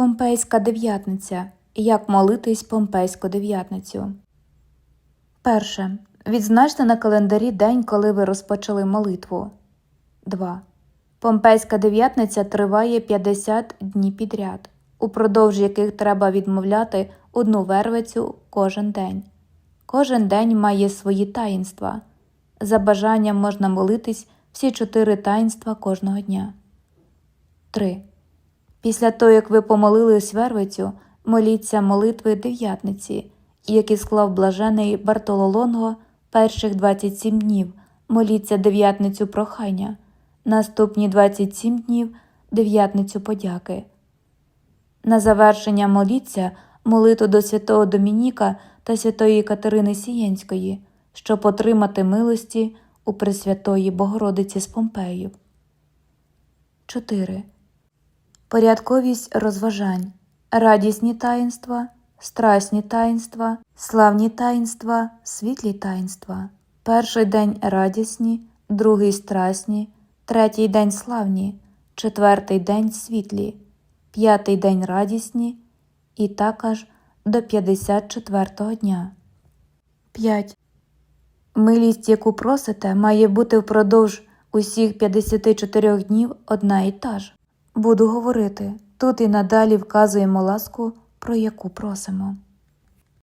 Помпейська дев'ятниця. Як молитись Помпейську дев'ятницю. Перше. Відзначте на календарі день, коли ви розпочали молитву. 2. Помпейська дев'ятниця триває 50 днів підряд, упродовж яких треба відмовляти одну вервицю кожен день. Кожен день має свої таїнства. За бажанням можна молитись всі чотири таїнства кожного дня. 3. Після того, як ви помолились вервицю, моліться молитви дев'ятниці, які склав блажений Бартололонго перших 27 днів, моліться дев'ятницю прохання, наступні 27 днів дев'ятницю подяки. На завершення моліться молитву до святого Домініка та святої Катерини Сієнської, щоб отримати милості у Пресвятої Богородиці з Помпеїв. 4. Порядковість розважань, радісні таїнства, страсні таїнства, славні таїнства, світлі таїнства. Перший день радісні, другий страсні, третій день славні, четвертий день світлі, п'ятий день радісні і так аж до 54-го дня. 5. Милість, яку просите, має бути впродовж усіх 54 днів одна і та ж. Буду говорити, тут і надалі вказуємо ласку, про яку просимо.